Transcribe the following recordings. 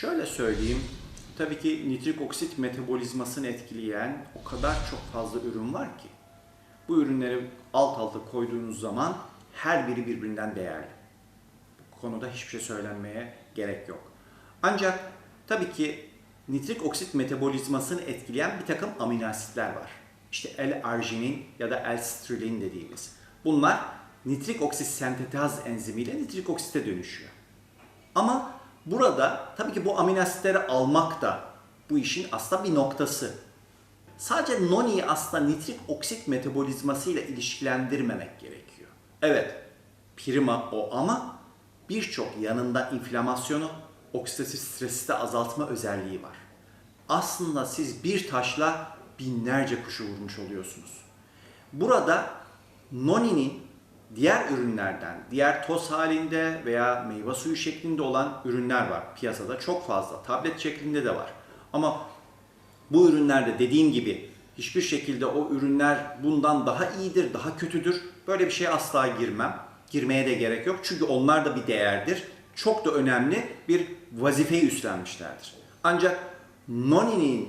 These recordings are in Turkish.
şöyle söyleyeyim. Tabii ki nitrik oksit metabolizmasını etkileyen o kadar çok fazla ürün var ki. Bu ürünleri alt alta koyduğunuz zaman her biri birbirinden değerli. Bu konuda hiçbir şey söylenmeye gerek yok. Ancak tabii ki nitrik oksit metabolizmasını etkileyen bir takım amino asitler var. İşte L-arginin ya da L-sitrilin dediğimiz. Bunlar nitrik oksit sentetaz enzimiyle nitrik oksite dönüşüyor. Ama burada tabii ki bu amino asitleri almak da bu işin aslında bir noktası. Sadece noni'yi aslında nitrik oksit metabolizmasıyla ilişkilendirmemek gerekiyor. Evet, prima o ama birçok yanında inflamasyonu, oksidatif stresi de azaltma özelliği var. Aslında siz bir taşla binlerce kuşu vurmuş oluyorsunuz. Burada noni'nin diğer ürünlerden, diğer toz halinde veya meyve suyu şeklinde olan ürünler var piyasada çok fazla. Tablet şeklinde de var. Ama bu ürünlerde dediğim gibi hiçbir şekilde o ürünler bundan daha iyidir, daha kötüdür. Böyle bir şeye asla girmem. Girmeye de gerek yok. Çünkü onlar da bir değerdir. Çok da önemli bir vazifeyi üstlenmişlerdir. Ancak Noni'nin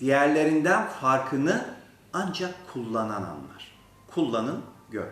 diğerlerinden farkını ancak kullanan anlar. Kullanın, gör.